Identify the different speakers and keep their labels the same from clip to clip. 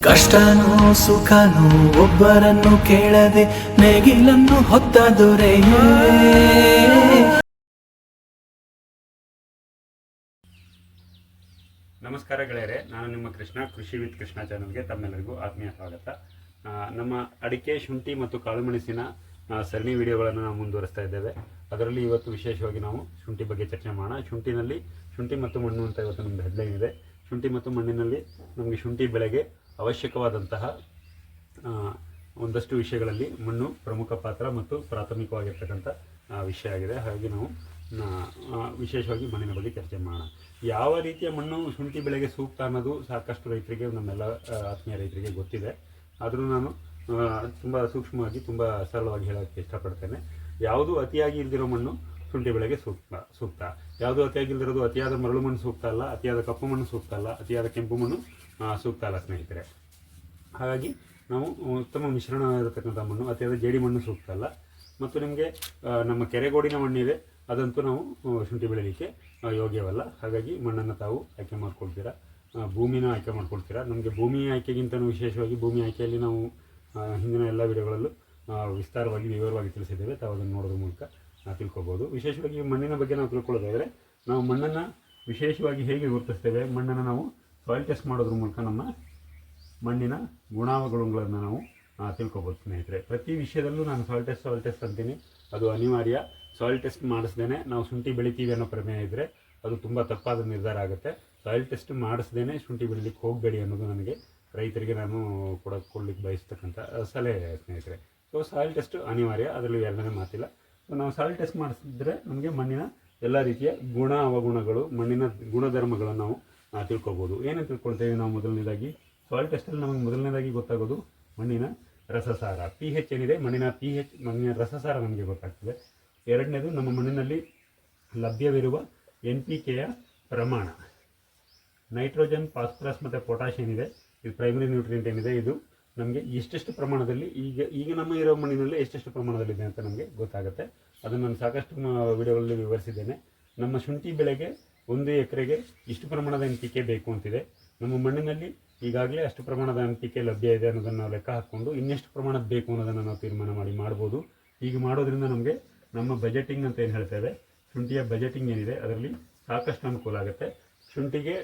Speaker 1: ಕಷ್ಟನೋ ಸುಖನೋ ಒಬ್ಬರನ್ನು ಕೇಳದೆ ನೇಗಿಲನ್ನು ಹೊತ್ತ ದೊರೆಯೇ?
Speaker 2: ನಮಸ್ಕಾರ ಗೆಳೆಯರೆ, ನಾನು ನಿಮ್ಮ ಕೃಷ್ಣ, ಕೃಷಿ ವಿತ್ ಕೃಷ್ಣ ಚಾನಲ್ಗೆ ತಮ್ಮೆಲ್ಲರಿಗೂ ಆತ್ಮೀಯ ಸ್ವಾಗತ. ನಮ್ಮ ಅಡಿಕೆ, ಶುಂಠಿ ಮತ್ತು ಕಾಳುಮೆಣಸಿನ ಸರಣಿ ವಿಡಿಯೋಗಳನ್ನು ನಾವು ಮುಂದುವರಿಸ್ತಾ ಇದ್ದೇವೆ. ಅದರಲ್ಲಿ ಇವತ್ತು ವಿಶೇಷವಾಗಿ ನಾವು ಶುಂಠಿ ಬಗ್ಗೆ ಚರ್ಚೆ ಮಾಡೋಣ. ಶುಂಠಿನಲ್ಲಿ ಶುಂಠಿ ಮತ್ತು ಮಣ್ಣು ಅಂತ ಇವತ್ತು ನಮ್ಮದು ಹೆಡ್ಲೈನ್ ಇದೆ. ಶುಂಠಿ ಮತ್ತು ಮಣ್ಣಿನಲ್ಲಿ ನಮಗೆ ಶುಂಠಿ ಬೆಳೆಗೆ ಅವಶ್ಯಕವಾದಂತಹ ಒಂದಷ್ಟು ವಿಷಯಗಳಲ್ಲಿ ಮಣ್ಣು ಪ್ರಮುಖ ಪಾತ್ರ ಮತ್ತು ಪ್ರಾಥಮಿಕವಾಗಿರ್ತಕ್ಕಂಥ ವಿಷಯ ಆಗಿದೆ. ಹಾಗಾಗಿ ನಾವು ವಿಶೇಷವಾಗಿ ಮಣ್ಣಿನ ಬಗ್ಗೆ ಚರ್ಚೆ ಮಾಡೋಣ. ಯಾವ ರೀತಿಯ ಮಣ್ಣು ಶುಂಠಿ ಬೆಳೆಗೆ ಸೂಕ್ತ ಅನ್ನೋದು ಸಾಕಷ್ಟು ರೈತರಿಗೆ, ನಮ್ಮೆಲ್ಲ ಆತ್ಮೀಯ ರೈತರಿಗೆ ಗೊತ್ತಿದೆ. ಆದರೂ ನಾನು ತುಂಬ ಸೂಕ್ಷ್ಮವಾಗಿ, ತುಂಬ ಸರಳವಾಗಿ ಹೇಳೋಕ್ಕೆ ಇಷ್ಟಪಡ್ತೇನೆ. ಯಾವುದು ಅತಿಯಾಗಿ ಇಲ್ದಿರೋ ಮಣ್ಣು ಶುಂಠಿ ಬೆಳೆಗೆ ಸೂಕ್ತ ಸೂಕ್ತ. ಯಾವುದು ಅತಿಯಾಗಿ ಇಲ್ದಿರೋದು ಅತಿಯಾದ ಮರಳು ಮಣ್ಣು ಸೂಕ್ತ ಅಲ್ಲ, ಅತಿಯಾದ ಕಪ್ಪು ಮಣ್ಣು ಸೂಕ್ತ ಅಲ್ಲ, ಅತಿಯಾದ ಕೆಂಪು ಮಣ್ಣು ಸೂಕ್ತ ಅಲ್ಲ ಸ್ನೇಹಿತರೆ. ಹಾಗಾಗಿ ನಾವು ಉತ್ತಮ ಮಿಶ್ರಣ ಇರತಕ್ಕಂಥ ಮಣ್ಣು, ಅತಿಯಾದ ಜೇಡಿ ಮಣ್ಣು ಸೂಕ್ತ ಅಲ್ಲ. ಮತ್ತು ನಿಮಗೆ ನಮ್ಮ ಕೆರೆಗೋಡಿನ ಮಣ್ಣಿದೆ, ಅದಂತೂ ನಾವು ಶುಂಠಿ ಬೆಳೀಲಿಕ್ಕೆ ಯೋಗ್ಯವಲ್ಲ. ಹಾಗಾಗಿ ಮಣ್ಣನ್ನು ತಾವು ಆಯ್ಕೆ ಮಾಡ್ಕೊಳ್ತೀರಾ ಭೂಮಿನ ಆಯ್ಕೆ ಮಾಡ್ಕೊಳ್ತೀರಾ. ನಮಗೆ ಭೂಮಿ ಆಯ್ಕೆಗಿಂತಲೂ ವಿಶೇಷವಾಗಿ ಭೂಮಿ ಆಯ್ಕೆಯಲ್ಲಿ ನಾವು ಹಿಂದಿನ ಎಲ್ಲ ವಿಡಿಯೋಗಳಲ್ಲೂ ವಿಸ್ತಾರವಾಗಿ, ವಿವರವಾಗಿ ತಿಳಿಸಿದ್ದೇವೆ. ತಾವು ಅದನ್ನು ನೋಡೋದ್ರ ಮೂಲಕ ತಿಳ್ಕೊಬೋದು. ವಿಶೇಷವಾಗಿ ಮಣ್ಣಿನ ಬಗ್ಗೆ ನಾವು ತಿಳ್ಕೊಳ್ಳೋದಾದರೆ, ನಾವು ಮಣ್ಣನ್ನು ವಿಶೇಷವಾಗಿ ಹೇಗೆ ಗುರುತಿಸ್ತೇವೆ, ಮಣ್ಣನ್ನು ನಾವು ಸಾಯಿಲ್ ಟೆಸ್ಟ್ ಮಾಡೋದ್ರ ಮೂಲಕ ನಮ್ಮ ಮಣ್ಣಿನ ಗುಣಾವಗುಣಗಳನ್ನು ನಾವು ತಿಳ್ಕೊಬೋದು ಸ್ನೇಹಿತರೆ. ಪ್ರತಿ ವಿಷಯದಲ್ಲೂ ನಾನು ಸಾಯಿಲ್ ಟೆಸ್ಟ್ ಸಾಯಿಲ್ ಟೆಸ್ಟ್ ಅಂತೀನಿ. ಅದು ಅನಿವಾರ್ಯ. ಸಾಯಿಲ್ ಟೆಸ್ಟ್ ಮಾಡಿಸ್ದೇನೆ ನಾವು ಶುಂಠಿ ಬೆಳಿತೀವಿ ಅನ್ನೋ ಪ್ರಮೇಯ ಇದ್ದರೆ ಅದು ತುಂಬ ತಪ್ಪಾದ ನಿರ್ಧಾರ ಆಗುತ್ತೆ. ಸಾಯಿಲ್ ಟೆಸ್ಟ್ ಮಾಡಿಸ್ದೇನೆ ಶುಂಠಿ ಬೆಳಿಲಿಕ್ಕೆ ಹೋಗಬೇಡಿ ಅನ್ನೋದು ನನಗೆ ರೈತರಿಗೆ ನಾನು ಕೊಡ ಕೊಡ್ಲಿಕ್ಕೆ ಬಯಸ್ತಕ್ಕಂಥ ಸಲಹೆ ಸ್ನೇಹಿತರೆ. ಸೊ ಸಾಯಿಲ್ ಟೆಸ್ಟ್ ಅನಿವಾರ್ಯ. ಅದರಲ್ಲಿ ಎರಡನೇ ಮಾತಿಲ್ಲ. ನಾವು ಸಾಯಿಲ್ ಟೆಸ್ಟ್ ಮಾಡಿಸಿದ್ರೆ ನಮಗೆ ಮಣ್ಣಿನ ಎಲ್ಲ ರೀತಿಯ ಗುಣ ಅವಗುಣಗಳು, ಮಣ್ಣಿನ ಗುಣಧರ್ಮಗಳನ್ನು ನಾವು ತಿಳ್ಕೊಬೋದು. ಏನೇನು ತಿಳ್ಕೊಳ್ತೇವೆ ನಾವು ಮೊದಲನೇದಾಗಿ? ಸಾಯಿಲ್ ಟೆಸ್ಟಲ್ಲಿ ನಮಗೆ ಮೊದಲನೇದಾಗಿ ಗೊತ್ತಾಗೋದು ಮಣ್ಣಿನ ರಸಸಾರ. ಪಿ ಹೆಚ್ ಏನಿದೆ? ಮಣ್ಣಿನ ಪಿ ಹೆಚ್ ಮಣ್ಣಿನ ರಸಸಾರ ನಮಗೆ ಗೊತ್ತಾಗ್ತದೆ. ಎರಡನೇದು, ನಮ್ಮ ಮಣ್ಣಿನಲ್ಲಿ ಲಭ್ಯವಿರುವ ಎನ್ ಪಿ ಕೆಯ ಪ್ರಮಾಣ. ನೈಟ್ರೋಜನ್ ಫಾಸ್ಫರಸ್ ಮತ್ತು ಪೊಟ್ಯಾಷ್ ಏನಿದೆ? ಇದು ಪ್ರೈಮರಿ ನ್ಯೂಟ್ರಿಯೆಂಟ್ ಏನಿದೆ? ಇದು ನಮಗೆ ಎಷ್ಟೆಷ್ಟು ಪ್ರಮಾಣದಲ್ಲಿ ಈಗ ಈಗ ನಮ್ಮ ಇರೋ ಮಣ್ಣಿನಲ್ಲಿ ಎಷ್ಟೆಷ್ಟು ಪ್ರಮಾಣದಲ್ಲಿದೆ ಅಂತ ನಮಗೆ ಗೊತ್ತಾಗುತ್ತೆ. ಅದನ್ನು ನಾನು ಸಾಕಷ್ಟು ವಿಡಿಯೋಗಳಲ್ಲಿ ವಿವರಿಸಿದ್ದೇನೆ. ನಮ್ಮ ಶುಂಠಿ ಬೆಳೆಗೆ ಒಂದು ಎಕರೆಗೆ ಇಷ್ಟು ಪ್ರಮಾಣದ ಎನ್ ಪಿ ಕೆ ಬೇಕು ಅಂತಿದೆ. ನಮ್ಮ ಮಣ್ಣಿನಲ್ಲಿ ಈಗಾಗಲೇ ಅಷ್ಟು ಪ್ರಮಾಣದ ಎನ್ ಲಭ್ಯ ಇದೆ ಅನ್ನೋದನ್ನು ನಾವು ಲೆಕ್ಕ ಹಾಕ್ಕೊಂಡು ಇನ್ನೆಷ್ಟು ಪ್ರಮಾಣದ ಬೇಕು ಅನ್ನೋದನ್ನು ನಾವು ತೀರ್ಮಾನ ಮಾಡಿ ಮಾಡ್ಬೋದು. ಹೀಗೆ ಮಾಡೋದ್ರಿಂದ ನಮಗೆ ನಮ್ಮ ಬಜೆಟಿಂಗ್ ಅಂತ ಏನು ಹೇಳ್ತೇವೆ ಶುಂಠಿಯ ಬಜೆಟಿಂಗ್ ಏನಿದೆ? ಅದರಲ್ಲಿ ಸಾಕಷ್ಟು ಅನುಕೂಲ ಆಗುತ್ತೆ. ಶುಂಠಿಗೆ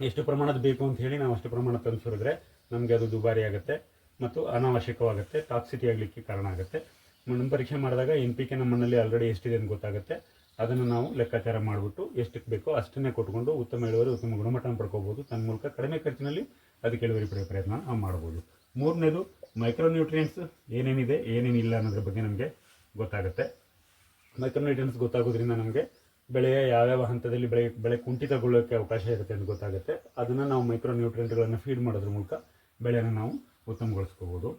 Speaker 2: ಎಷ್ಟು ಪ್ರಮಾಣದ ಬೇಕು ಅಂತ ಹೇಳಿ ನಾವು ಅಷ್ಟು ಪ್ರಮಾಣ ತಂದು ಸುರಿದ್ರೆ ನಮಗೆ ಅದು ದುಬಾರಿ ಆಗುತ್ತೆ ಮತ್ತು ಅನಾವಶ್ಯಕವಾಗುತ್ತೆ ಟಾಕ್ಸಿಟಿ ಆಗಲಿಕ್ಕೆ ಕಾರಣ ಆಗುತ್ತೆ. ಮಣ್ಣು ಪರೀಕ್ಷೆ ಮಾಡಿದಾಗ ಎನ್ ಪಿ ಕೆ ನಮ್ಮ ಮಣ್ಣಲ್ಲಿ ಆಲ್ರೆಡಿ ಎಷ್ಟಿದೆ ಅಂತ ಗೊತ್ತಾಗುತ್ತೆ. ಅದನ್ನು ನಾವು ಲೆಕ್ಕಾಚಾರ ಮಾಡಿಬಿಟ್ಟು ಎಷ್ಟಕ್ಕೆ ಬೇಕೋ ಅಷ್ಟನ್ನೇ ಕೊಟ್ಕೊಂಡು ಉತ್ತಮ ಇಳುವರಿ, ಉತ್ತಮ ಗುಣಮಟ್ಟನ ಪಡ್ಕೋಬೋದು. ತನ್ನ ಮೂಲಕ ಕಡಿಮೆ ಖರ್ಚಿನಲ್ಲಿ ಅದಕ್ಕೆ ಇಳುವರಿ ಪಡೆಯೋ ಪ್ರಯತ್ನ ನಾವು ಮಾಡ್ಬೋದು. ಮೂರನೇದು ಮೈಕ್ರೋನ್ಯೂಟ್ರಿಯೆಂಟ್ಸ್ ಏನೇನಿದೆ, ಏನೇನಿಲ್ಲ ಅನ್ನೋದ್ರ ಬಗ್ಗೆ ನಮಗೆ ಗೊತ್ತಾಗುತ್ತೆ. ಮೈಕ್ರೋನ್ಯೂಟ್ರಿಯೆಂಟ್ಸ್ ಗೊತ್ತಾಗೋದ್ರಿಂದ ನಮಗೆ ಬೆಳೆಯ ಯಾವ್ಯಾವ ಹಂತದಲ್ಲಿ ಬೆಳೆ ಬೆಳೆ ಕುಂಠಿತಗೊಳ್ಳೋಕ್ಕೆ ಅವಕಾಶ ಇರುತ್ತೆ ಅಂತ ಗೊತ್ತಾಗುತ್ತೆ. ಅದನ್ನು ನಾವು ಮೈಕ್ರೋ ನ್ಯೂಟ್ರಿಯೆಂಟ್ಗಳನ್ನು ಫೀಡ್ ಮಾಡೋದ್ರ ಮೂಲಕ ಬೆಳೆಯನ್ನು ನಾವು ಉತ್ತಮಗೊಳಿಸ್ಕೋಬೋದು.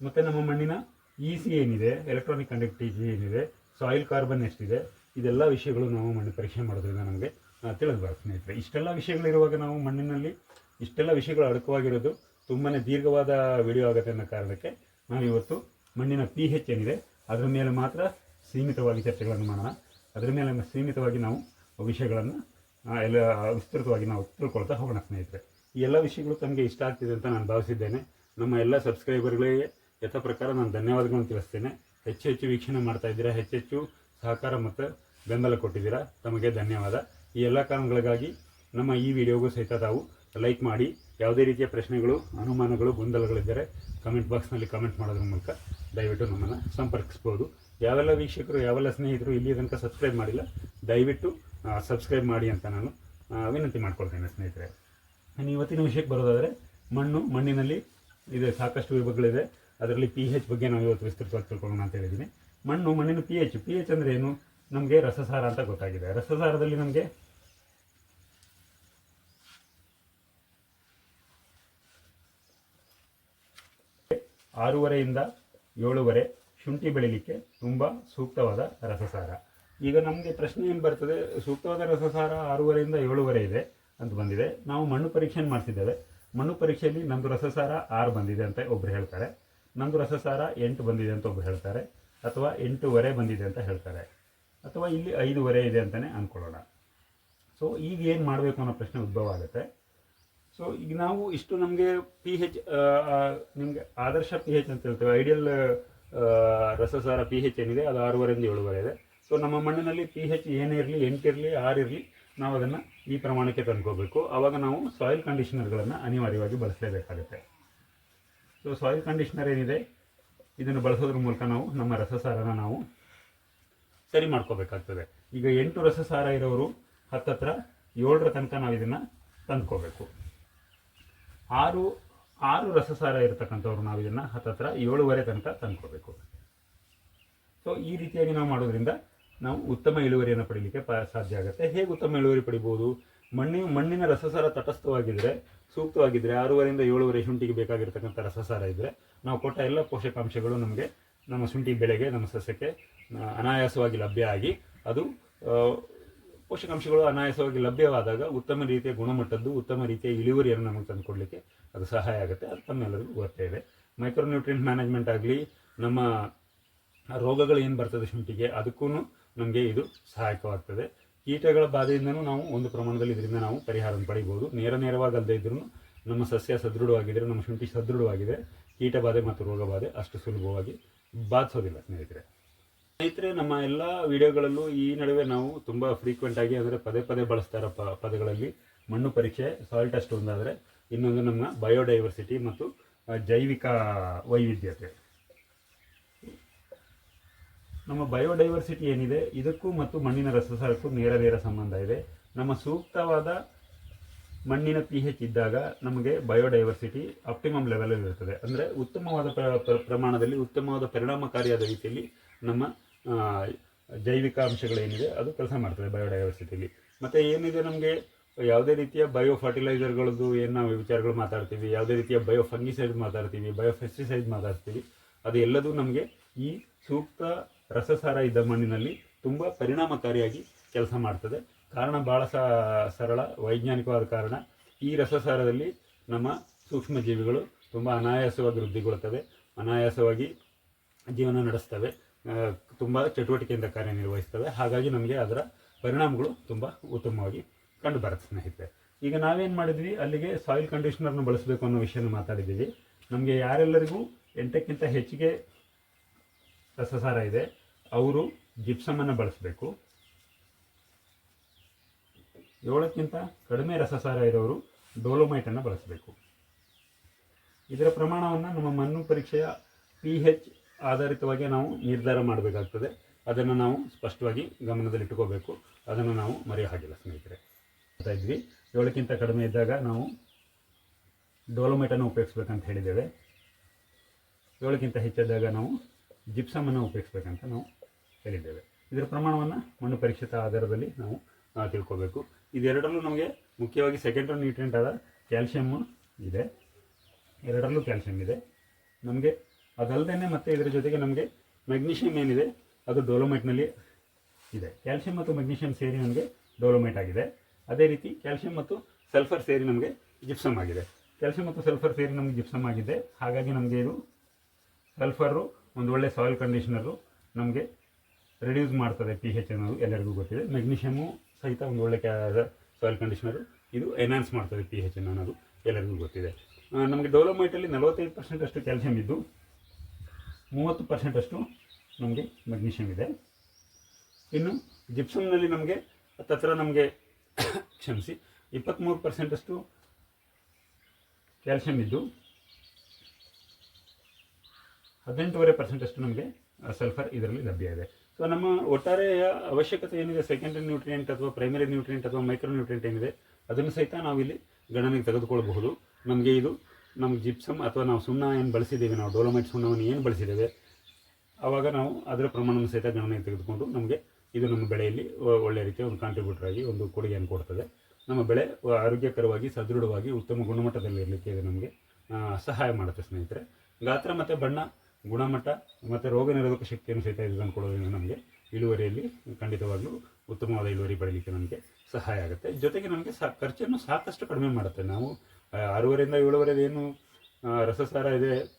Speaker 2: ಮತ್ತು ನಮ್ಮ ಮಣ್ಣಿನ ಇ ಸಿ ಏನಿದೆ ಎಲೆಕ್ಟ್ರಾನಿಕ್ ಕಂಡಕ್ಟಿವಿಟಿ ಏನಿದೆ ಸಾಯಿಲ್ ಕಾರ್ಬನ್ ಎಷ್ಟಿದೆ, ಇದೆಲ್ಲ ವಿಷಯಗಳು ನಾವು ಮಣ್ಣು ಪರೀಕ್ಷೆ ಮಾಡೋದ್ರಿಂದ ನಮಗೆ ತಿಳಿದು ಬರುತ್ತೆ ಸ್ನೇಹಿತರೆ. ಇಷ್ಟೆಲ್ಲ ವಿಷಯಗಳಿರುವಾಗ ನಾವು ಮಣ್ಣಿನಲ್ಲಿ ಇಷ್ಟೆಲ್ಲ ವಿಷಯಗಳು ಅಡಕವಾಗಿರೋದು ತುಂಬಾ ದೀರ್ಘವಾದ ವಿಡಿಯೋ ಆಗುತ್ತೆ ಅನ್ನೋ ಕಾರಣಕ್ಕೆ ನಾವು ಇವತ್ತು ಮಣ್ಣಿನ ಪಿ ಹೆಚ್ ಏನಿದೆ, ಅದರ ಮೇಲೆ ಮಾತ್ರ ಸೀಮಿತವಾಗಿ ಚರ್ಚೆಗಳನ್ನು ಮಾಡೋಣ. ಅದರ ಮೇಲೆ ಸೀಮಿತವಾಗಿ ನಾವು ವಿಷಯಗಳನ್ನು ಎಲ್ಲ ವಿಸ್ತೃತವಾಗಿ ನಾವು ತಿಳ್ಕೊಳ್ತಾ ಹೋಗೋಣ ಸ್ನೇಹಿತರೆ. ಈ ಎಲ್ಲ ವಿಷಯಗಳು ತಮಗೆ ಇಷ್ಟ ಆಗ್ತಿದೆ ಅಂತ ನಾನು ಭಾವಿಸಿದ್ದೇನೆ. ನಮ್ಮ ಎಲ್ಲ ಸಬ್ಸ್ಕ್ರೈಬರ್ಗಳಿಗೆ ಯಥ ಪ್ರಕಾರ ನಾನು ಧನ್ಯವಾದಗಳನ್ನು ತಿಳಿಸ್ತೇನೆ. ಹೆಚ್ಚು ಹೆಚ್ಚು ವೀಕ್ಷಣೆ ಮಾಡ್ತಾ ಇದ್ದೀರಾ ಹೆಚ್ಚೆಚ್ಚು ಸಹಕಾರ ಮತ್ತು ಬೆಂಬಲ ಕೊಟ್ಟಿದ್ದೀರಾ, ತಮಗೆ ಧನ್ಯವಾದ. ಈ ಎಲ್ಲ ಕಾರಣಗಳಿಗಾಗಿ ನಮ್ಮ ಈ ವಿಡಿಯೋಗೂ ಸಹಿತ ತಾವು ಲೈಕ್ ಮಾಡಿ, ಯಾವುದೇ ರೀತಿಯ ಪ್ರಶ್ನೆಗಳು, ಅನುಮಾನಗಳು, ಗೊಂದಲಗಳಿದ್ದರೆ ಕಮೆಂಟ್ ಬಾಕ್ಸ್ನಲ್ಲಿ ಕಮೆಂಟ್ ಮಾಡೋದ್ರ ಮೂಲಕ ದಯವಿಟ್ಟು ನಮ್ಮನ್ನು ಸಂಪರ್ಕಿಸ್ಬೋದು. ಯಾವೆಲ್ಲ ವೀಕ್ಷಕರು, ಯಾವೆಲ್ಲ ಸ್ನೇಹಿತರು ಇಲ್ಲಿ ತನಕ ಸಬ್ಸ್ಕ್ರೈಬ್ ಮಾಡಿಲ್ಲ, ದಯವಿಟ್ಟು ಸಬ್ಸ್ಕ್ರೈಬ್ ಮಾಡಿ ಅಂತ ನಾನು ವಿನಂತಿ ಮಾಡ್ಕೊಳ್ತೇನೆ ಸ್ನೇಹಿತರೆ. ನಾನು ಇವತ್ತಿನ ವಿಷಯಕ್ಕೆ ಬರೋದಾದರೆ, ಮಣ್ಣು, ಮಣ್ಣಿನಲ್ಲಿ ಇದೆ, ಸಾಕಷ್ಟು ವಿಭಾಗಗಳಿದೆ. ಅದರಲ್ಲಿ ಪಿ ಹೆಚ್ ಬಗ್ಗೆ ನಾವು ಇವತ್ತು ವಿಸ್ತೃತವಾಗಿ ತಿಳ್ಕೊಳ್ಳೋಣ ಅಂತ ಹೇಳಿದ್ದೀನಿ. ಮಣ್ಣು, ಮಣ್ಣಿನ ಪಿ ಎಚ್ ಪಿ ಎಚ್ ಅಂದರೆ ಏನು? ನಮಗೆ ರಸಸಾರ ಅಂತ ಗೊತ್ತಾಗಿದೆ. ರಸಸಾರದಲ್ಲಿ ನಮಗೆ ಆರೂವರೆಯಿಂದ ಏಳುವರೆ ಶುಂಠಿ ಬೆಳಿಲಿಕ್ಕೆ ತುಂಬ ಸೂಕ್ತವಾದ ರಸಸಾರ. ಈಗ ನಮಗೆ ಪ್ರಶ್ನೆ ಏನು ಬರ್ತದೆ? ಸೂಕ್ತವಾದ ರಸಸಾರ ಆರೂವರೆಯಿಂದ ಏಳುವರೆ ಇದೆ ಅಂತ ಬಂದಿದೆ. ನಾವು ಮಣ್ಣು ಪರೀಕ್ಷೆಯನ್ನು ಮಾಡ್ತಿದ್ದೇವೆ? ಮಣ್ಣು ಪರೀಕ್ಷೆಯಲ್ಲಿ ನಮ್ಮದು ರಸಸಾರ ಆರು ಬಂದಿದೆ ಅಂತ ಒಬ್ಬರು ಹೇಳ್ತಾರೆ. ನಮ್ಮದು ರಸಸಾರ ಎಂಟು ಬಂದಿದೆ ಅಂತ ಒಬ್ಬರು ಹೇಳ್ತಾರೆ. ಅಥವಾ ಎಂಟೂವರೆ ಬಂದಿದೆ ಅಂತ ಹೇಳ್ತಾರೆ. ಅಥವಾ ಇಲ್ಲಿ ಐದೂವರೆ ಇದೆ ಅಂತಲೇ ಅಂದ್ಕೊಳ್ಳೋಣ ಸೊ ಈಗ ಏನು ಮಾಡಬೇಕು ಅನ್ನೋ ಪ್ರಶ್ನೆ ಉದ್ಭವ ಆಗುತ್ತೆ. ಸೊ ಈಗ ನಾವು ಇಷ್ಟು ನಮಗೆ ಪಿ ಹೆಚ್ ನಿಮಗೆ ಆದರ್ಶ ಪಿ ಹೆಚ್ ಅಂತ ಹೇಳ್ತೇವೆ. ಐಡಿಯಲ್ ರಸಸಾರ ಪಿ ಹೆಚ್ ಏನಿದೆ, ಅದು ಆರೂವರೆಯಿಂದ ಏಳುವರೆ ಇದೆ. ಸೊ ನಮ್ಮ ಮಣ್ಣಿನಲ್ಲಿ ಪಿ ಹೆಚ್ ಏನೇ ಇರಲಿ ಎಂಟಿರಲಿ ಆರಿರಲಿ ನಾವು ಅದನ್ನು ಈ ಪ್ರಮಾಣಕ್ಕೆ ತಂದ್ಕೋಬೇಕು. ಆವಾಗ ನಾವು ಸಾಯಿಲ್ ಕಂಡೀಷನರ್ಗಳನ್ನು ಅನಿವಾರ್ಯವಾಗಿ ಬಳಸಲೇಬೇಕಾಗುತ್ತೆ. ಸೊ ಸಾಯಿಲ್ ಕಂಡೀಷನರ್ ಏನಿದೆ, ಇದನ್ನು ಬಳಸೋದ್ರ ಮೂಲಕ ನಾವು ನಮ್ಮ ರಸಸಾರನ ನಾವು ಸರಿ ಮಾಡ್ಕೋಬೇಕಾಗ್ತದೆ. ಈಗ ಎಂಟು ರಸಸಾರ ಇರೋರು ಹತ್ತತ್ರ ಏಳರ ತನಕ ನಾವು ಇದನ್ನು ತಂದ್ಕೋಬೇಕು. ಆರು ಆರು ರಸಸಾರ ಇರತಕ್ಕಂಥವ್ರು ನಾವು ಇದನ್ನು ಹತ್ತತ್ರ ಏಳುವರೆ ತನಕ ತಂದ್ಕೋಬೇಕು ಸೊ ಈ ರೀತಿಯಾಗಿ ನಾವು ಮಾಡೋದ್ರಿಂದ ನಾವು ಉತ್ತಮ ಇಳುವರಿಯನ್ನು ಪಡೀಲಿಕ್ಕೆ ಪ, ಸಾಧ್ಯ ಆಗುತ್ತೆ. ಹೇಗೆ ಉತ್ತಮ ಇಳುವರಿ ಪಡಿಬೋದು? ಮಣ್ಣಿನ ಮಣ್ಣಿನ ರಸಸಾರ ತಟಸ್ಥವಾಗಿದ್ದರೆ ಸೂಕ್ತವಾಗಿದ್ದರೆ ಆರೂವರೆಯಿಂದ ಏಳುವರೆ ಶುಂಠಿಗೆ ಬೇಕಾಗಿರ್ತಕ್ಕಂಥ ರಸಸಾರ ಇದ್ದರೆ ನಾವು ಕೊಟ್ಟ ಎಲ್ಲ ಪೋಷಕಾಂಶಗಳು ನಮಗೆ ನಮ್ಮ ಶುಂಠಿ ಬೆಳೆಗೆ, ನಮ್ಮ ಸಸ್ಯಕ್ಕೆ ಅನಾಯಾಸವಾಗಿ ಲಭ್ಯ ಆಗಿ ಅದು ಪೋಷಕಾಂಶಗಳು ಅನಾಯಾಸವಾಗಿ ಲಭ್ಯವಾದಾಗ ಉತ್ತಮ ರೀತಿಯ ಗುಣಮಟ್ಟದ್ದು, ಉತ್ತಮ ರೀತಿಯ ಇಳುವರಿಯನ್ನು ನಮಗೆ ತಂದುಕೊಡ್ಲಿಕ್ಕೆ ಅದು ಸಹಾಯ ಆಗುತ್ತೆ. ಅದು ತಮ್ಮೆಲ್ಲರಿಗೂ ಗೊತ್ತೇ ಇದೆ. ಮೈಕ್ರೋನ್ಯೂಟ್ರಿಯೆಂಟ್ ಮ್ಯಾನೇಜ್ಮೆಂಟ್ ಆಗಲಿ, ನಮ್ಮ ರೋಗಗಳು ಏನು ಬರ್ತದೆ ಶುಂಠಿಗೆ, ಅದಕ್ಕೂ ನಮಗೆ ಇದು ಸಹಾಯಕವಾಗ್ತದೆ. ಕೀಟಗಳ ಬಾಧೆಯಿಂದನೂ ನಾವು ಒಂದು ಪ್ರಮಾಣದಲ್ಲಿ ಇದರಿಂದ ನಾವು ಪರಿಹಾರವನ್ನು ಪಡಿಬೋದು. ನೇರ ನೇರವಾಗಿ ಅಲ್ಲದೆ ಇದ್ರೂ ನಮ್ಮ ಸಸ್ಯ ಸದೃಢವಾಗಿದ್ದರೆ, ನಮ್ಮ ಶುಂಠಿ ಸದೃಢವಾಗಿದೆ ಕೀಟ ಬಾಧೆ ಮತ್ತು ರೋಗ ಬಾಧೆ ಅಷ್ಟು ಸುಲಭವಾಗಿ ಬಾಧಿಸೋದಿಲ್ಲ ಸ್ನೇಹಿತರೆ. ಸ್ನೇಹಿತರೆ, ನಮ್ಮ ಎಲ್ಲ ವಿಡಿಯೋಗಳಲ್ಲೂ ಈ ನಡುವೆ ನಾವು ತುಂಬ ಫ್ರೀಕ್ವೆಂಟ್ ಆಗಿ ಅಂದರೆ ಪದೇ ಪದೇ ಬಳಸ್ತಾ ಇರೋ ಪದಗಳಲ್ಲಿ ಮಣ್ಣು ಪರೀಕ್ಷೆ ಸಾಯಿಲ್ ಟೆಸ್ಟ್ ಒಂದಾದರೆ, ಇನ್ನೊಂದು ನಮ್ಮ ಬಯೋಡೈವರ್ಸಿಟಿ ಮತ್ತು ಜೈವಿಕ ವೈವಿಧ್ಯತೆ. ನಮ್ಮ ಬಯೋಡೈವರ್ಸಿಟಿ ಏನಿದೆ, ಇದಕ್ಕೂ ಮತ್ತು ಮಣ್ಣಿನ ರಸಸಾರಕ್ಕೂ ನೇರ ನೇರ ಸಂಬಂಧ ಇದೆ. ನಮ್ಮ ಸೂಕ್ತವಾದ ಮಣ್ಣಿನ ಪಿ ಹೆಚ್ ಇದ್ದಾಗ ನಮಗೆ ಬಯೋಡೈವರ್ಸಿಟಿ ಆಪ್ಟಿಮಮ್ ಲೆವೆಲಲ್ಲಿ ಇರುತ್ತದೆ ಅಂದರೆ ಉತ್ತಮವಾದ ಪ್ರ- ಪ್ರ- ಪ್ರಮಾಣದಲ್ಲಿ ಉತ್ತಮವಾದ ಪರಿಣಾಮಕಾರಿಯಾದ ರೀತಿಯಲ್ಲಿ ನಮ್ಮ ಜೈವಿಕ ಅಂಶಗಳೇನಿದೆ ಅದು ಕೆಲಸ ಮಾಡ್ತದೆ ಬಯೋಡೈವರ್ಸಿಟಿಲಿ ಮತ್ತು ಏನಿದೆ ನಮಗೆ? ಯಾವುದೇ ರೀತಿಯ ಬಯೋ ಫರ್ಟಿಲೈಸರ್ಗಳದ್ದು ಏನು ನಾವು ವಿಚಾರಗಳು ಮಾತಾಡ್ತೀವಿ, ಯಾವುದೇ ರೀತಿಯ ಬಯೋ ಫಂಗಿಸೈಡ್ ಮಾತಾಡ್ತೀವಿ ಬಯೋ ಫೆಸ್ಟಿಸೈಡ್ ಮಾತಾಡ್ತೀವಿ, ಅದು ಎಲ್ಲದೂ ನಮಗೆ ಈ ಸೂಕ್ತ ರಸಸಾರ ಇದ್ದ ಮಣ್ಣಿನಲ್ಲಿ ತುಂಬ ಪರಿಣಾಮಕಾರಿಯಾಗಿ ಕೆಲಸ ಮಾಡ್ತದೆ. ಕಾರಣ ಭಾಳ ಸರಳ, ವೈಜ್ಞಾನಿಕವಾದ ಕಾರಣ ಈ ರಸಸಾರದಲ್ಲಿ ನಮ್ಮ ಸೂಕ್ಷ್ಮ ಜೀವಿಗಳು ತುಂಬ ಅನಾಯಾಸವಾಗಿ ವೃದ್ಧಿಗೊಳ್ತವೆ ಅನಾಯಾಸವಾಗಿ ಜೀವನ ನಡೆಸ್ತವೆ. ತುಂಬ ಚಟುವಟಿಕೆಯಿಂದ ಕಾರ್ಯನಿರ್ವಹಿಸ್ತವೆ. ಹಾಗಾಗಿ ನಮಗೆ ಅದರ ಪರಿಣಾಮಗಳು ತುಂಬ ಉತ್ತಮವಾಗಿ ಕಂಡು ಬರುತ್ತೆ ಸ್ನೇಹಿತರೆ. ಈಗ ನಾವೇನು ಮಾಡಿದ್ವಿ? ಅಲ್ಲಿಗೆ ಸಾಯಿಲ್ ಕಂಡೀಷನರ್ನ ಬಳಸಬೇಕು ಅನ್ನೋ ವಿಷಯನ ಮಾತಾಡಿದ್ದೀವಿ. ನಮಗೆ ಯಾರೆಲ್ಲರಿಗೂ ಎಂಟಕ್ಕಿಂತ ಹೆಚ್ಚಿಗೆ ರಸಸಾರ ಇದೆ. ಅವರು ಜಿಪ್ಸಮನ್ನು ಬಳಸಬೇಕು. ಏಳಕ್ಕಿಂತ ಕಡಿಮೆ ರಸಸಾರ ಇರೋರು ಡೋಲೋಮೈಟನ್ನು ಬಳಸಬೇಕು. ಇದರ ಪ್ರಮಾಣವನ್ನು ನಮ್ಮ ಮಣ್ಣು ಪರೀಕ್ಷೆಯ ಪಿ ಹೆಚ್ ಆಧಾರಿತವಾಗಿ ನಾವು ನಿರ್ಧಾರ ಮಾಡಬೇಕಾಗ್ತದೆ. ಅದನ್ನು ನಾವು ಸ್ಪಷ್ಟವಾಗಿ ಗಮನದಲ್ಲಿಟ್ಟುಕೋಬೇಕು. ಅದನ್ನು ನಾವು ಮರೆಯೋ ಹಾಗಿಲ್ಲ ಸ್ನೇಹಿತರೆ. ಅಂತ ಇದ್ವಿ. ಏಳಕ್ಕಿಂತ ಕಡಿಮೆ ಇದ್ದಾಗ ನಾವು ಡೋಲೋಮೈಟನ್ನು ಉಪಯೋಗಿಸ್ಬೇಕಂತ ಹೇಳಿದ್ದೇವೆ. ಏಳಕ್ಕಿಂತ ಹೆಚ್ಚಿದ್ದಾಗ ನಾವು ಜಿಪ್ಸಮನ್ನು ಉಪಯೋಗಿಸ್ಬೇಕಂತ ನಾವು ಹೇಳಿದ್ದೇವೆ. ಇದರ ಪ್ರಮಾಣವನ್ನು ಮಣ್ಣು ಪರೀಕ್ಷಿತ ಆಧಾರದಲ್ಲಿ ನಾವು ತಿಳ್ಕೋಬೇಕು. ಇದೆರಡರಲ್ಲೂ ನಮಗೆ ಮುಖ್ಯವಾಗಿ ಸೆಕೆಂಡರಿ ನ್ಯೂಟ್ರಿಯೆಂಟ್ ಆದ ಕ್ಯಾಲ್ಸಿಯಮ್ಮು ಇದೆ. ಎರಡರಲ್ಲೂ ಕ್ಯಾಲ್ಸಿಯಮ್ ಇದೆ. ನಮಗೆ ಅದಲ್ಲದೆ ಮತ್ತೆ ಇದರ ಜೊತೆಗೆ ನಮಗೆ ಮೆಗ್ನೀಷಿಯಂ ಏನಿದೆ, ಅದು ಡೋಲೋಮೈಟ್ನಲ್ಲಿ ಇದೆ. ಕ್ಯಾಲ್ಸಿಯಂ ಮತ್ತು ಮೆಗ್ನೀಷಿಯಂ ಸೇರಿ ನಮಗೆ ಡೋಲೋಮೈಟ್ ಆಗಿದೆ. ಅದೇ ರೀತಿ ಕ್ಯಾಲ್ಸಿಯಂ ಮತ್ತು ಸಲ್ಫರ್ ಸೇರಿ ನಮಗೆ ಜಿಪ್ಸಮ್ ಆಗಿದೆ. ಕ್ಯಾಲ್ಸಿಯಂ ಮತ್ತು ಸಲ್ಫರ್ ಸೇರಿ ನಮಗೆ ಜಿಪ್ಸಮ್ ಆಗಿದೆ. ಹಾಗಾಗಿ ನಮಗೆ ಇದು ಸಲ್ಫರು ಒಂದು ಒಳ್ಳೆ ಸಾಯಿಲ್ ಕಂಡೀಷನರು ನಮಗೆ ರಿಡ್ಯೂಸ್ ಮಾಡ್ತದೆ ಪಿ ಹೆಚ್ ಅನ್ನೋದು ಎಲ್ಲರಿಗೂ ಗೊತ್ತಿದೆ. ಮೆಗ್ನೀಷಿಯಮು ಸಹಿತ ಒಂದು ಒಳ್ಳೆ ಕ್ಯಾ ಸಾಯಿಲ್ ಕಂಡೀಷನರು ಇದು ಎನ್ಹಾನ್ಸ್ ಮಾಡ್ತದೆ ಪಿ ಹೆಚ್ ಅನ್ನೋದು ಎಲ್ಲರಿಗೂ ಗೊತ್ತಿದೆ. ನಮಗೆ ಡೋಲೋಮೈಟಲ್ಲಿ ನಲವತ್ತೈದು ಪರ್ಸೆಂಟ್ ಅಷ್ಟು ಕ್ಯಾಲ್ಸಿಯಂ ಇದ್ದು ಮೂವತ್ತು ಪರ್ಸೆಂಟಷ್ಟು ನಮಗೆ ಮೆಗ್ನೀಷಿಯಮ್ ಇದೆ. ಇನ್ನು ಜಿಪ್ಸಮ್ನಲ್ಲಿ ನಮಗೆ, ಹತ್ತತ್ರ ನಮಗೆ ಕ್ಷಮಿಸಿ ಇಪ್ಪತ್ತ್ಮೂರು ಪರ್ಸೆಂಟಷ್ಟು ಕ್ಯಾಲ್ಸಿಯಂ ಇದ್ದು, ಹದಿನೆಂಟೂವರೆ ಪರ್ಸೆಂಟಷ್ಟು ನಮಗೆ ಸಲ್ಫರ್ ಇದರಲ್ಲಿ ಲಭ್ಯ ಇದೆ. ಸೊ ನಮ್ಮ ಒಟ್ಟಾರೆಯ ಅವಶ್ಯಕತೆ ಏನಿದೆ ಸೆಕೆಂಡರಿ ನ್ಯೂಟ್ರಿಯೆಂಟ್ ಅಥವಾ ಪ್ರೈಮರಿ ನ್ಯೂಟ್ರಿಯೆಂಟ್ ಅಥವಾ ಮೈಕ್ರೋ ನ್ಯೂಟ್ರಿಯೆಂಟ್ ಏನಿದೆ, ಅದನ್ನು ಸಹಿತ ನಾವಿಲ್ಲಿ ಗಣನೆಗೆ ತೆಗೆದುಕೊಳ್ಳಬಹುದು ನಮಗೆ ಇದು ನಮ್ಗೆ ಜಿಪ್ಸಮ್ ಅಥವಾ ನಾವು ಸುಣ್ಣ ಏನು ಬಳಸಿದ್ದೀವಿ ನಾವು ಡೋಲೋಮೈಟ್ ಸುಣ್ಣವನ್ನು ಏನು ಬಳಸಿದ್ದೇವೆ ಆವಾಗ ನಾವು ಅದರ ಪ್ರಮಾಣವನ್ನು ಸಹಿತ ಗಣನೆಗೆ ತೆಗೆದುಕೊಂಡು ನಮಗೆ ಇದು ನಮ್ಮ ಬೆಳೆಯಲ್ಲಿ ಒಳ್ಳೆಯ ರೀತಿಯ ಒಂದು ಕಾಂಟ್ರಿಬ್ಯೂಟರ್ ಆಗಿ ಒಂದು ಕೊಡುಗೆಯನ್ನು ಕೊಡ್ತದೆ. ನಮ್ಮ ಬೆಳೆ ಆರೋಗ್ಯಕರವಾಗಿ, ಸದೃಢವಾಗಿ, ಉತ್ತಮ ಗುಣಮಟ್ಟದಲ್ಲಿ ಇರಲಿಕ್ಕೆ ಇದು ನಮಗೆ ಸಹಾಯ ಮಾಡುತ್ತೆ ಸ್ನೇಹಿತರೆ. ಗಾತ್ರ ಮತ್ತು ಬಣ್ಣ, ಗುಣಮಟ್ಟ ಮತ್ತು ರೋಗ ನಿರೋಧಕ ಶಕ್ತಿಯನ್ನು ಸಹಿತ ಇದು ತಂದುಕೊಡೋದ್ರಿಂದ ನಮಗೆ ಇಳುವರಿಯಲ್ಲಿ ಖಂಡಿತವಾಗಲೂ ಉತ್ತಮವಾದ ಇಳುವರಿ ಪಡೀಲಿಕ್ಕೆ ನಮಗೆ ಸಹಾಯ ಆಗುತ್ತೆ. ಜೊತೆಗೆ ನಮಗೆ ಸಾ, ಖರ್ಚನ್ನು ಸಾಕಷ್ಟು ಕಡಿಮೆ ಮಾಡುತ್ತೆ. ನಾವು ಆರೂವರೆಯಿಂದ ಏಳುವರೆದು ಏನು ರಸಸಾರ ಇದೆ.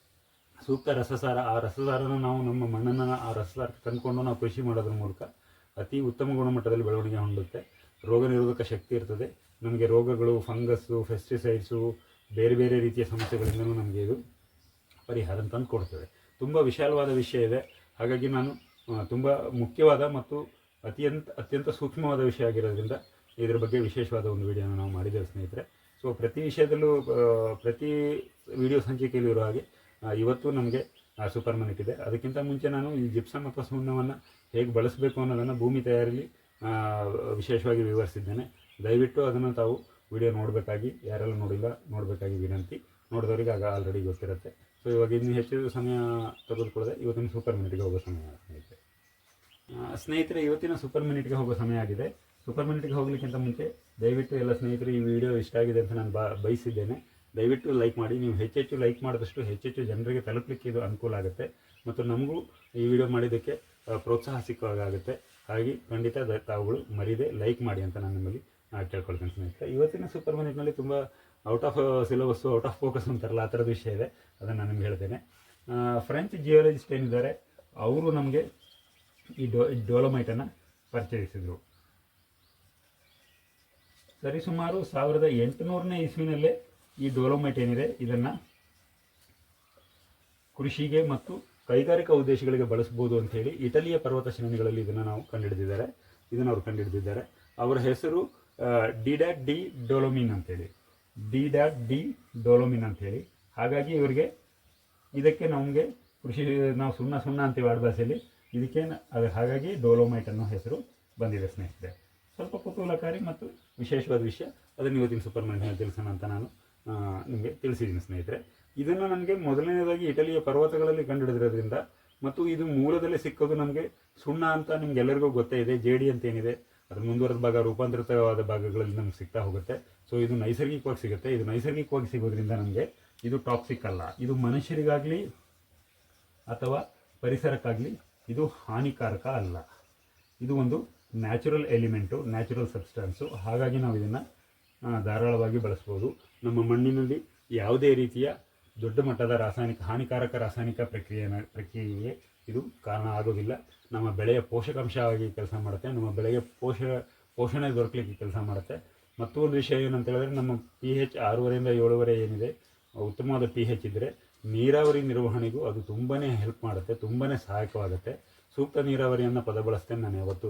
Speaker 2: ಸೂಕ್ತ ರಸಸಾರ, ಆ ರಸಸಾರನ ನಾವು ನಮ್ಮ ಮಣ್ಣನ್ನು ಆ ರಸಸಾರಕ್ಕೆ ತಂದುಕೊಂಡು ನಾವು ಕೃಷಿ ಮಾಡೋದ್ರ ಮೂಲಕ ಅತಿ ಉತ್ತಮ ಗುಣಮಟ್ಟದಲ್ಲಿ ಬೆಳವಣಿಗೆ ಹೊಂದುತ್ತೆ. ರೋಗ ನಿರೋಧಕ ಶಕ್ತಿ ಇರ್ತದೆ. ನಮಗೆ ರೋಗಗಳು, ಫಂಗಸ್ಸು ಫೆಸ್ಟಿಸೈಡ್ಸು ಬೇರೆ ಬೇರೆ ರೀತಿಯ ಸಮಸ್ಯೆಗಳಿಂದಲೂ ನಮಗೆ ಇದು ಪರಿಹಾರ ತಂದು ಕೊಡ್ತದೆ. ತುಂಬ ವಿಶಾಲವಾದ ವಿಷಯ ಇದೆ. ಹಾಗಾಗಿ ನಾನು ತುಂಬ ಮುಖ್ಯವಾದ ಮತ್ತು ಅತ್ಯಂತ ಅತ್ಯಂತ ಸೂಕ್ಷ್ಮವಾದ ವಿಷಯ ಆಗಿರೋದ್ರಿಂದ ಇದರ ಬಗ್ಗೆ ವಿಶೇಷವಾದ ಒಂದು ವಿಡಿಯೋನ ನಾವು ಮಾಡಿದ್ದೇವೆ ಸ್ನೇಹಿತರೆ. ಸೊ ಪ್ರತಿ ವಿಷಯದಲ್ಲೂ ಪ್ರತಿ ವಿಡಿಯೋ ಸಂಚಿಕೆಯಲ್ಲಿ ಇರೋ ಹಾಗೆ ಇವತ್ತು ನಮಗೆ ಸೂಪರ್ ಮನೆಟ್ ಇದೆ ಅದಕ್ಕಿಂತ ಮುಂಚೆ ನಾನು ಈ ಜಿಪ್ಸಮ್ ಅಥವಾ ಸುಣ್ಣವನ್ನು ಹೇಗೆ ಬಳಸಬೇಕು ಅನ್ನೋದನ್ನು ಭೂಮಿ ತಯಾರಿಲಿ ವಿಶೇಷವಾಗಿ ವಿವರಿಸಿದ್ದೇನೆ. ದಯವಿಟ್ಟು ಅದನ್ನು ತಾವು ವಿಡಿಯೋ ನೋಡಬೇಕಾಗಿ, ಯಾರೆಲ್ಲ ನೋಡಿಲ್ಲ, ನೋಡಬೇಕಾಗಿ ವಿನಂತಿ. ನೋಡಿದವರಿಗೆ ಆಗ ಆಲ್ರೆಡಿ ಗೊತ್ತಿರುತ್ತೆ. ಸೊ ಇವಾಗ ಇನ್ನು ಹೆಚ್ಚು ಸಮಯ ತೆಗೆದುಕೊಳ್ಳದೆ, ಇವತ್ತಿನ ಸೂಪರ್ ಮಿನಿಟ್ಗೆ ಹೋಗೋ ಸಮಯ ಸ್ನೇಹಿತರೆ ಸ್ನೇಹಿತರೆ, ಇವತ್ತಿನ ಸೂಪರ್ ಮಿನಿಟ್ಗೆ ಹೋಗೋ ಸಮಯ ಆಗಿದೆ. ಸೂಪರ್ ಮಿನಿಟ್ಗೆ ಹೋಗ್ಲಿಕ್ಕಿಂತ ಮುಂಚೆ ದಯವಿಟ್ಟು ಎಲ್ಲ ಸ್ನೇಹಿತರು, ಈ ವಿಡಿಯೋ ಇಷ್ಟ ಆಗಿದೆ ಅಂತ ನಾನು ಬಾ, ಬಯಸಿದ್ದೇನೆ. ದಯವಿಟ್ಟು ಲೈಕ್ ಮಾಡಿ, ನೀವು ಹೆಚ್ಚೆಚ್ಚು ಲೈಕ್ ಮಾಡಿದಷ್ಟು ಹೆಚ್ಚೆಚ್ಚು ಜನರಿಗೆ ತಲುಪಲಿಕ್ಕೆ ಇದು ಅನುಕೂಲ ಆಗುತ್ತೆ. ಮತ್ತು ನಮಗೂ ಈ ವಿಡಿಯೋ ಮಾಡಿದ್ದಕ್ಕೆ ಪ್ರೋತ್ಸಾಹ ಸಿಕ್ಕವಾಗುತ್ತೆ ಹಾಗಾಗಿ ಖಂಡಿತ ತಾವುಗಳು ಮರಿದೆ ಲೈಕ್ ಮಾಡಿ ಅಂತ ನಾನು ನಿಮ್ಮಲ್ಲಿ ಕೇಳ್ಕೊಳ್ತೇನೆ ಸ್ನೇಹಿತರೆ. ಇವತ್ತಿನ ಸೂಪರ್ ಮಾರ್ಕೆಟ್ನಲ್ಲಿ ತುಂಬ out of syllabus out of focus ಅಂತಾರಲ್ಲ, ಆ ಥರದ ವಿಷಯ ಇದೆ. ಅದನ್ನು ನಾನು ನಿಮ್ಗೆ ಹೇಳ್ತೇನೆ. ಫ್ರೆಂಚ್ ಜಿಯೋಲಜಿಸ್ಟ್ ಏನಿದ್ದಾರೆ, ಅವರು ನಮಗೆ ಈ ಡೋ ಡೋಲೋಮೈಟನ್ನು ಪರಿಚಯಿಸಿದರು. ಸರಿಸುಮಾರು ಸಾವಿರದ ಎಂಟುನೂರನೇ ಇಸ್ವಿನಲ್ಲೇ ಈ ಡೋಲೋಮೈಟ್ ಏನಿದೆ, ಇದನ್ನು ಕೃಷಿಗೆ ಮತ್ತು ಕೈಗಾರಿಕಾ ಉದ್ದೇಶಗಳಿಗೆ ಬಳಸ್ಬೋದು ಅಂತೇಳಿ ಇಟಲಿಯ ಪರ್ವತ ಶ್ರೇಣಿಗಳಲ್ಲಿ ಇದನ್ನು ನಾವು ಕಂಡುಹಿಡಿದಿದ್ದಾರೆ. ಇದನ್ನು ಅವರು ಕಂಡುಹಿಡಿದಿದ್ದಾರೆ. ಅವರ ಹೆಸರು ಡಿ ಡ್ಯಾಟ್ ಡಿ ಡೋಲೋಮಿನ್ ಅಂತೇಳಿ ಡಿಡ್ಯಾಟ್ ಡಿ ಡೋಲೋಮಿನ್ ಅಂತೇಳಿ ಹಾಗಾಗಿ ಇವರಿಗೆ ಇದಕ್ಕೆ ನಮಗೆ ಕೃಷಿ, ನಾವು ಸುಣ್ಣ ಸುಣ್ಣ ಅಂತೀವಿ ಆಡು ಭಾಷೆಯಲ್ಲಿ ಇದಕ್ಕೆ ಹಾಗಾಗಿ ಡೋಲೋಮೈಟ್ ಅನ್ನೋ ಹೆಸರು ಬಂದಿದೆ ಸ್ನೇಹಿತರೆ. ಸ್ವಲ್ಪ ಕುತೂಹಲಕಾರಿ ಮತ್ತು ವಿಶೇಷವಾದ ವಿಷಯ. ಅದನ್ನು ಇವತ್ತಿನ ಸೂಪರ್ ಮಾರ್ಕೆಟ್ ತಿಳಿಸೋಣ ಅಂತ ನಾನು ನಿಮಗೆ ತಿಳಿಸಿದ್ದೀನಿ ಸ್ನೇಹಿತರೆ. ಇದನ್ನು ನನಗೆ ಮೊದಲನೇದಾಗಿ ಇಟಲಿಯ ಪರ್ವತಗಳಲ್ಲಿ ಕಂಡುಹಿಡಿದಿರೋದ್ರಿಂದ ಮತ್ತು ಇದು ಮೂಲದಲ್ಲಿ ಸಿಕ್ಕೋದು ನಮಗೆ ಸುಣ್ಣ ಅಂತ ನಿಮ್ಗೆಲ್ಲರಿಗೂ ಗೊತ್ತೇ ಇದೆ. ಜೇಡಿ ಅಂತ ಏನಿದೆ, ಅದು ಮುಂದುವರೆದ ಭಾಗ, ರೂಪಾಂತರಿತವಾದ ಭಾಗಗಳಲ್ಲಿ ನಮ್ಗೆ ಸಿಗ್ತಾ ಹೋಗುತ್ತೆ. ಸೊ ಇದು ನೈಸರ್ಗಿಕವಾಗಿ ಸಿಗುತ್ತೆ. ಇದು ನೈಸರ್ಗಿಕವಾಗಿ ಸಿಗೋದ್ರಿಂದ ನಮಗೆ ಇದು ಟಾಕ್ಸಿಕ್ ಅಲ್ಲ. ಇದು ಮನುಷ್ಯರಿಗಾಗಲಿ ಅಥವಾ ಪರಿಸರಕ್ಕಾಗಲಿ ಇದು ಹಾನಿಕಾರಕ ಅಲ್ಲ. ಇದು ಒಂದು ನ್ಯಾಚುರಲ್ ಎಲಿಮೆಂಟು, ನ್ಯಾಚುರಲ್ ಸಬ್ಸ್ಟಾನ್ಸು. ಹಾಗಾಗಿ ನಾವು ಇದನ್ನು ಧಾರಾಳವಾಗಿ ಬಳಸ್ಬೋದು. ನಮ್ಮ ಮಣ್ಣಿನಲ್ಲಿ ಯಾವುದೇ ರೀತಿಯ ದೊಡ್ಡ ಮಟ್ಟದ ರಾಸಾಯನಿಕ, ಹಾನಿಕಾರಕ ರಾಸಾಯನಿಕ ಪ್ರಕ್ರಿಯೆನ, ಪ್ರಕ್ರಿಯೆಗೆ ಇದು ಕಾರಣ ಆಗೋದಿಲ್ಲ. ನಮ್ಮ ಬೆಳೆಯ ಪೋಷಕಾಂಶವಾಗಿ ಕೆಲಸ ಮಾಡುತ್ತೆ, ನಮ್ಮ ಬೆಳೆಗೆ ಪೋಷ, ಪೋಷಣೆ ದೊರಕಲಿಕ್ಕೆ ಕೆಲಸ ಮಾಡುತ್ತೆ. ಮತ್ತು ಒಂದು ವಿಷಯ ಏನಂತ ಹೇಳಿದ್ರೆ, ನಮ್ಮ ಪಿ ಹೆಚ್ ಆರೂವರೆಯಿಂದ ಏಳುವರೆ ಏನಿದೆ, ಉತ್ತಮವಾದ ಪಿ ಹೆಚ್ ಇದ್ದರೆ ನೀರಾವರಿ ನಿರ್ವಹಣೆಗೂ ಅದು ತುಂಬಾ ಹೆಲ್ಪ್ ಮಾಡುತ್ತೆ ತುಂಬಾ ಸಹಾಯಕವಾಗುತ್ತೆ. ಸೂಕ್ತ ನೀರಾವರಿಯನ್ನು ಪದ ಬಳಸ್ತೇನೆ ನಾನು ಯಾವತ್ತೂ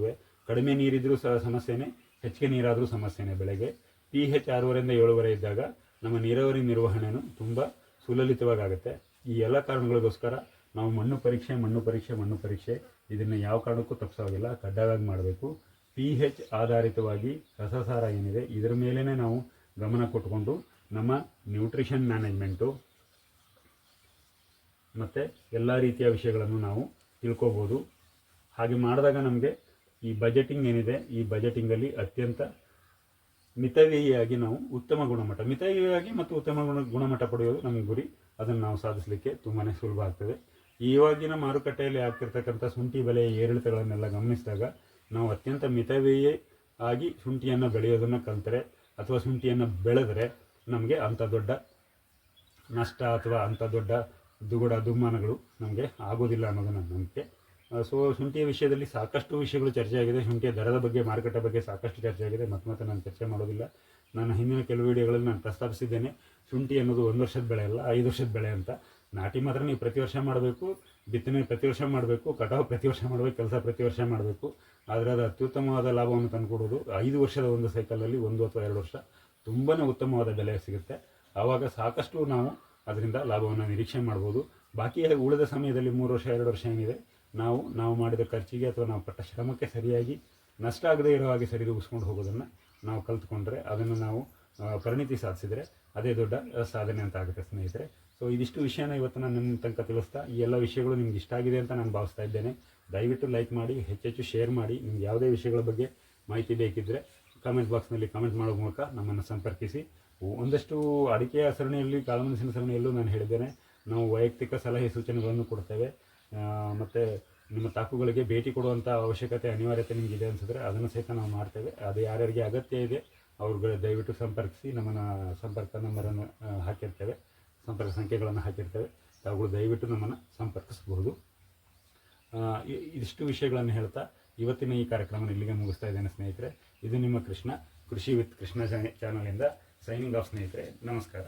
Speaker 2: ಕಡಿಮೆ ನೀರಿದ್ರೂ ಸಹ ಸಮಸ್ಯೆನೇ, ಹೆಚ್ಚಿಗೆ ನೀರಾದರೂ ಸಮಸ್ಯೆನೇ ಬೆಳೆಗೆ ಪಿ ಹೆಚ್ ಆರೂವರೆಯಿಂದ ಏಳುವರೆ ಇದ್ದಾಗ ನಮ್ಮ ನೀರಾವರಿ ನಿರ್ವಹಣೆನೂ ತುಂಬ ಸುಲಲಿತವಾಗುತ್ತೆ. ಈ ಎಲ್ಲ ಕಾರಣಗಳಿಗೋಸ್ಕರ ನಾವು ಮಣ್ಣು ಪರೀಕ್ಷೆ ಮಣ್ಣು ಪರೀಕ್ಷೆ ಮಣ್ಣು ಪರೀಕ್ಷೆ ಇದನ್ನು ಯಾವ ಕಾರಣಕ್ಕೂ ತಪ್ಪಿಸೋದಿಲ್ಲ ಕಡ್ಡಾಯವಾಗಿ ಮಾಡಬೇಕು. ಪಿ ಹೆಚ್ ಆಧಾರಿತವಾಗಿ ರಸಸಾರ ಏನಿದೆ, ಇದರ ಮೇಲೇ ನಾವು ಗಮನ ಕೊಟ್ಟುಕೊಂಡು ನಮ್ಮ ನ್ಯೂಟ್ರಿಷನ್ ಮ್ಯಾನೇಜ್ಮೆಂಟು ಮತ್ತು ಎಲ್ಲ ರೀತಿಯ ವಿಷಯಗಳನ್ನು ನಾವು ತಿಳ್ಕೋಬೋದು. ಹಾಗೆ ಮಾಡಿದಾಗ ನಮಗೆ ಈ ಬಜೆಟಿಂಗ್ ಏನಿದೆ, ಈ ಬಜೆಟಿಂಗಲ್ಲಿ ಅತ್ಯಂತ ಮಿತವ್ಯಯಿಯಾಗಿ ನಾವು ಉತ್ತಮ ಗುಣಮಟ್ಟ, ಮಿತವ್ಯಯಿಯಾಗಿ ಮತ್ತು ಉತ್ತಮ ಗುಣ, ಗುಣಮಟ್ಟ ಪಡೆಯೋದು ನಮ್ಮ ಗುರಿ. ಅದನ್ನು ನಾವು ಸಾಧಿಸಲಿಕ್ಕೆ ತುಂಬಾ ಸುಲಭ ಆಗ್ತದೆ. ಇವಾಗಿನ ಮಾರುಕಟ್ಟೆಯಲ್ಲಿ ಆಗ್ತಿರ್ತಕ್ಕಂಥ ಶುಂಠಿ ಬೆಲೆಯ ಏರಿಳಿತಗಳನ್ನೆಲ್ಲ ಗಮನಿಸಿದಾಗ ನಾವು ಅತ್ಯಂತ ಮಿತವ್ಯಯ ಆಗಿ ಶುಂಠಿಯನ್ನು ಬೆಳೆಯೋದನ್ನು ಕಲಿತರೆ ಅಥವಾ ಶುಂಠಿಯನ್ನು ಬೆಳೆದರೆ ನಮಗೆ ಅಂಥ ದೊಡ್ಡ ನಷ್ಟ ಅಥವಾ ಅಂಥ ದೊಡ್ಡ ದುಗುಡ ದುಮ್ಮಾನಗಳು ನಮಗೆ ಆಗೋದಿಲ್ಲ ಅನ್ನೋದು ನನ್ನ ನಂಬಿಕೆ. ಸೊ ಶುಂಠಿಯ ವಿಷಯದಲ್ಲಿ ಸಾಕಷ್ಟು ವಿಷಯಗಳು ಚರ್ಚೆ ಆಗಿದೆ. ಶುಂಠಿಯ ದರದ ಬಗ್ಗೆ, ಮಾರುಕಟ್ಟೆ ಬಗ್ಗೆ ಸಾಕಷ್ಟು ಚರ್ಚೆ ಆಗಿದೆ. ಮತ್ತೆ ಮತ್ತೆ ನಾನು ಚರ್ಚೆ ಮಾಡೋದಿಲ್ಲ. ನಾನು ಹಿಂದಿನ ಕೆಲವು ವಿಡಿಯೋಗಳಲ್ಲಿ ನಾನು ಪ್ರಸ್ತಾಪಿಸಿದ್ದೇನೆ. ಶುಂಠಿ ಅನ್ನೋದು ಒಂದು ವರ್ಷದ ಬೆಳೆ ಅಲ್ಲ, ಐದು ವರ್ಷದ ಬೆಳೆ ಅಂತ. ನಾಟಿ ಮಾತ್ರ ನೀವು ಪ್ರತಿ ವರ್ಷ ಮಾಡಬೇಕು, ಬಿತ್ತನೆ ಪ್ರತಿ ವರ್ಷ ಮಾಡಬೇಕು, ಕಟಾವು ಪ್ರತಿ ವರ್ಷ ಮಾಡಬೇಕು, ಕೆಲಸ ಪ್ರತಿ ವರ್ಷ ಮಾಡಬೇಕು. ಆದರೆ ಅದು ಅತ್ಯುತ್ತಮವಾದ ಲಾಭವನ್ನು ತಂದುಕೊಡೋದು ಐದು ವರ್ಷದ ಒಂದು ಸೈಕಲಲ್ಲಿ ಒಂದು ಅಥವಾ ಎರಡು ವರ್ಷ ತುಂಬಾ ಉತ್ತಮವಾದ ಬೆಲೆ ಸಿಗುತ್ತೆ. ಆವಾಗ ಸಾಕಷ್ಟು ನಾವು ಅದರಿಂದ ಲಾಭವನ್ನು ನಿರೀಕ್ಷೆ ಮಾಡ್ಬೋದು. ಬಾಕಿ ಉಳಿದ ಸಮಯದಲ್ಲಿ ಮೂರು ವರ್ಷ, ಎರಡು ವರ್ಷ ಏನಿದೆ ನಾವು ನಾವು ಮಾಡಿದ ಖರ್ಚಿಗೆ ಅಥವಾ ನಾವು ಪಟ್ಟ ಶ್ರಮಕ್ಕೆ ಸರಿಯಾಗಿ ನಷ್ಟ ಆಗದೇ ಇರೋ ಹಾಗೆ ಸರಿದೂಗಿಸ್ಕೊಂಡು ಹೋಗೋದನ್ನು ನಾವು ಕಲ್ತ್ಕೊಂಡ್ರೆ ಅದನ್ನು ನಾವು ಪರಿಣಿತಿ ಸಾಧಿಸಿದರೆ ಅದೇ ದೊಡ್ಡ ಸಾಧನೆ ಅಂತ ಆಗುತ್ತೆ ಸ್ನೇಹಿತರೆ. ಸೊ ಇದಿಷ್ಟು ವಿಷಯನ ಇವತ್ತು ನಾನು ನಿಮ್ಮ ತನಕ ತಿಳಿಸ್ತಾ, ಈ ಎಲ್ಲ ವಿಷಯಗಳು ನಿಮ್ಗೆ ಇಷ್ಟ ಆಗಿದೆ ಅಂತ ನಾನು ಭಾವಿಸ್ತಾ ಇದ್ದೇನೆ. ದಯವಿಟ್ಟು ಲೈಕ್ ಮಾಡಿ, ಹೆಚ್ಚೆಚ್ಚು ಶೇರ್ ಮಾಡಿ, ನಿಮ್ಗೆ ಯಾವುದೇ ವಿಷಯಗಳ ಬಗ್ಗೆ ಮಾಹಿತಿ ಬೇಕಿದ್ದರೆ ಕಾಮೆಂಟ್ ಬಾಕ್ಸ್ನಲ್ಲಿ ಕಾಮೆಂಟ್ ಮಾಡೋ ಮೂಲಕ ನಮ್ಮನ್ನು ಸಂಪರ್ಕಿಸಿ. ಒಂದಷ್ಟು ಅಡಿಕೆಯ ಸರಣಿಯಲ್ಲಿ, ಕಾಳುಮೆಣಸಿನ ಸರಣಿಯಲ್ಲೂ ನಾನು ಹೇಳಿದ್ದೇನೆ. ನಾವು ವೈಯಕ್ತಿಕ ಸಲಹೆ ಸೂಚನೆಗಳನ್ನು ಕೊಡ್ತೇವೆ. ಮತ್ತು ನಿಮ್ಮ ತಾಕುಗಳಿಗೆ ಭೇಟಿ ಕೊಡುವಂಥ ಅವಶ್ಯಕತೆ ಅನಿವಾರ್ಯತೆ ನಿಮಗಿದೆ ಅನಿಸಿದ್ರೆ ಅದನ್ನು ಸಹಿತ ನಾವು ಮಾಡ್ತೇವೆ. ಅದು ಯಾರ್ಯಾರಿಗೆ ಅಗತ್ಯ ಇದೆ, ಅವ್ರುಗಳು ದಯವಿಟ್ಟು ಸಂಪರ್ಕಿಸಿ, ನಮ್ಮನ್ನು ಸಂಪರ್ಕ ನಂಬರನ್ನು ಹಾಕಿರ್ತೇವೆ. ಸಂಪರ್ಕ ಸಂಖ್ಯೆಗಳನ್ನು ಹಾಕಿರ್ತೇವೆ. ತಾವುಗಳು ದಯವಿಟ್ಟು ನಮ್ಮನ್ನು ಸಂಪರ್ಕಿಸಬಹುದು. ಇದಿಷ್ಟು ವಿಷಯಗಳನ್ನು ಹೇಳ್ತಾ ಇವತ್ತಿನ ಈ ಕಾರ್ಯಕ್ರಮ ಇಲ್ಲಿಗೆ ಮುಗಿಸ್ತಾ ಇದ್ದೇನೆ ಸ್ನೇಹಿತರೆ. ಇದು ನಿಮ್ಮ ಕೃಷ್ಣ, ಕೃಷಿ ವಿತ್ ಕೃಷ್ಣ ಚಾನಲಿಂದ ಸೈನಿಂಗ್ ಆಫ್ ಸ್ನೇಹಿತರೆ. ನಮಸ್ಕಾರ.